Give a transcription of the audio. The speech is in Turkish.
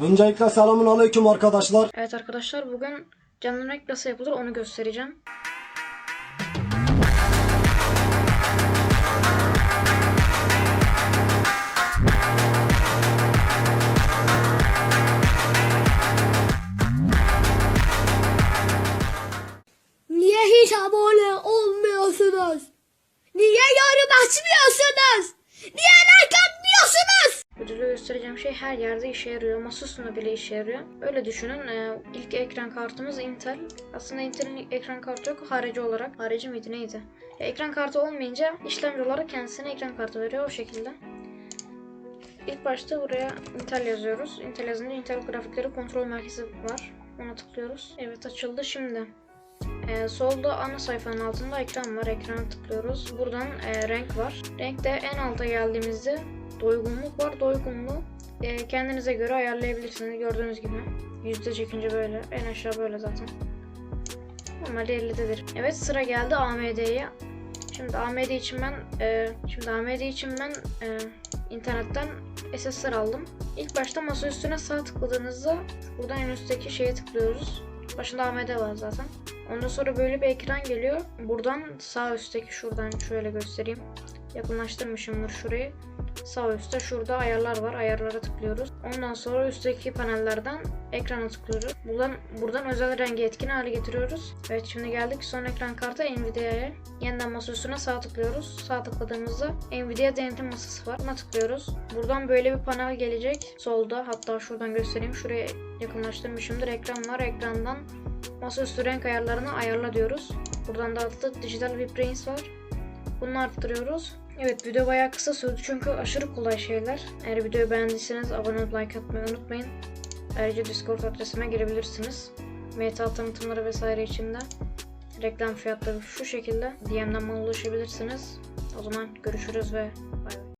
Öncelikle selamun aleyküm arkadaşlar. Evet arkadaşlar bugün canlı renk nasıl yapılır onu göstereceğim. Niye hiç abone olmuyorsunuz? Niye yorum açmıyorsunuz? Niye like atmıyorsunuz? Ödülü şey her yerde işe yarıyor. Masaüstünde bile işe yarıyor. Öyle düşünün. e, ilk ekran kartımız Intel. Aslında Intel'in ekran kartı yok. Harici olarak. Harici miydi neydi? Ya, ekran kartı olmayınca işlemci olarak kendisine ekran kartı veriyor o şekilde. İlk başta buraya Intel yazıyoruz. Intel yazınca Intel grafikleri kontrol merkezi var. Ona tıklıyoruz. Evet açıldı şimdi. Ee, solda ana sayfanın altında ekran var. Ekrana tıklıyoruz. Buradan e, renk var. Renkte en alta geldiğimizde doygunluk var. Doygunluğu e, kendinize göre ayarlayabilirsiniz. Gördüğünüz gibi. Yüzde çekince böyle. En aşağı böyle zaten. Normalde 50'dedir. Evet sıra geldi AMD'ye. Şimdi AMD için ben e, şimdi AMD için ben e, internetten SSR aldım. İlk başta masa üstüne sağ tıkladığınızda buradan en üstteki şeye tıklıyoruz. Başında AMD var zaten. Ondan sonra böyle bir ekran geliyor. Buradan sağ üstteki şuradan şöyle göstereyim. Yakınlaştırmışımdır şurayı. Sağ üstte şurada ayarlar var. Ayarlara tıklıyoruz. Ondan sonra üstteki panellerden ekrana tıklıyoruz. Buradan buradan özel rengi etkin hale getiriyoruz. Evet şimdi geldik son ekran kartı Nvidia'ya. Yeniden masa üstüne sağ tıklıyoruz. Sağ tıkladığımızda Nvidia denetim masası var. Buna tıklıyoruz. Buradan böyle bir panel gelecek. Solda hatta şuradan göstereyim. Şuraya yakınlaştırmışımdır. Ekran var. Ekrandan masaüstü renk ayarlarını ayarla diyoruz. Buradan da altta dijital vibrance var. Bunu arttırıyoruz. Evet video bayağı kısa sürdü çünkü aşırı kolay şeyler. Eğer videoyu beğendiyseniz abone olup like atmayı unutmayın. Ayrıca Discord adresime girebilirsiniz. Meta tanıtımları vesaire için de reklam fiyatları şu şekilde. DM'den bana ulaşabilirsiniz. O zaman görüşürüz ve bay bay.